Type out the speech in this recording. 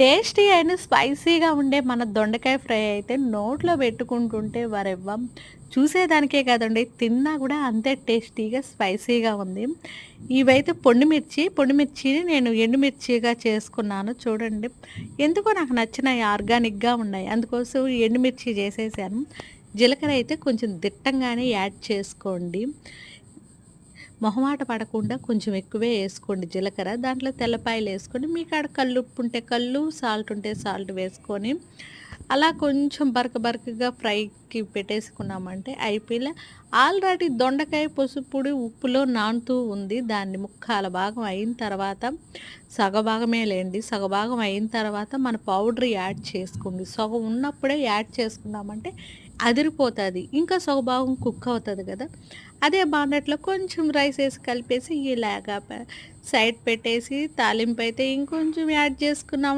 Tasty అయిన స్పైసీగా ఉండే మన దొండకాయ ఫ్రై అయితే నోట్లో పెట్టుకుంటుంటే వరెవ్వం. చూసేదానికే కాదండి తిన్నా కూడా అంతే టేస్టీగా స్పైసీగా ఉంది. ఇవైతే పొండిమిర్చి పొండిమిర్చిని నేను ఎండుమిర్చిగా చేసుకున్నాను చూడండి. ఎందుకో నాకు నచ్చినాయి ఆర్గానిక్గా ఉన్నాయి. అందుకోసం ఎండుమిర్చి చేసేసాను. జీలకర్ర అయితే కొంచెం దిట్టంగానే యాడ్ చేసుకోండి. మొహమాట పడకుండా కొంచెం ఎక్కువే వేసుకోండి జీలకర్ర. దాంట్లో తెల్లపాయలు వేసుకొని మీ కాడ కళ్ళు ఉప్పు ఉంటే కళ్ళు సాల్ట్ ఉంటే సాల్ట్ వేసుకొని అలా కొంచెం బరక బరకగా ఫ్రైకి పెట్టేసుకున్నామంటే అయిపోయి ఆల్రెడీ దొండకాయ పసుపుడి ఉప్పులో నానుతూ ఉంది. దాన్ని ముక్కాల భాగం అయిన తర్వాత సగభాగమే లేండి. సగభాగం అయిన తర్వాత మన పౌడర్ యాడ్ చేసుకోండి. సగం ఉన్నప్పుడే యాడ్ చేసుకున్నామంటే అదిరిపోతుంది. ఇంకా సగభాగం కుక్ అవుతుంది కదా. అదే బాండట్లో కొంచెం రైస్ వేసి కలిపేసి ఇలాగా సైడ్ పెట్టేసి తాలింపు అయితే ఇంకొంచెం యాడ్ చేసుకున్నాం.